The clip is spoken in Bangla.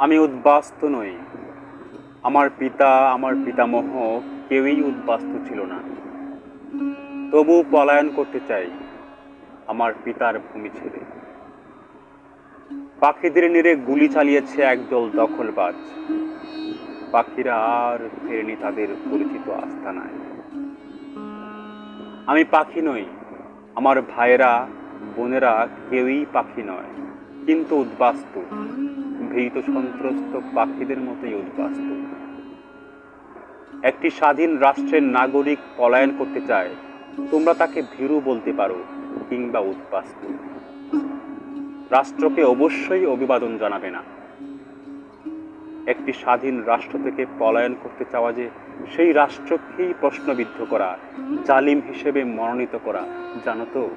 আমি উদ্বাস্তু নই। আমার পিতা, আমার পিতামহ কেউই উদ্বাস্তু ছিল না। তবু পলায়ন করতে চাই আমার পিতার ভূমি ছেড়ে। পাখিদের নিরে গুলি চালিয়েছে একদল দখলবাজ। পাখিরা আর ফেরেনি তাদের পরিচিত আস্তানায় আমি পাখি নই, আমার ভাইয়েরা, বোনেরা কেউই পাখি নয়, কিন্তু উদ্বাস্তু। ভীত সন্ত্রস্ত পাখিদের মতোই উদ্বাস্তু একটি স্বাধীন রাষ্ট্রের নাগরিক পলায়ন করতে চায়, তোমরা তাকে ভীরু বলতে পারো কিংবা উদ্বাস্তু রাষ্ট্রকে অবশ্যই অভিবাদন জানাবে না। একটি স্বাধীন রাষ্ট্র থেকে পলায়ন করতে চাওয়া যে, সেই রাষ্ট্রকেই প্রশ্নবিদ্ধ করা, জালিম হিসেবে মনোনীত করা, জানো তো?